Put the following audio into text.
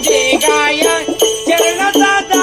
म्हणजे तुझे गाय चरणाचा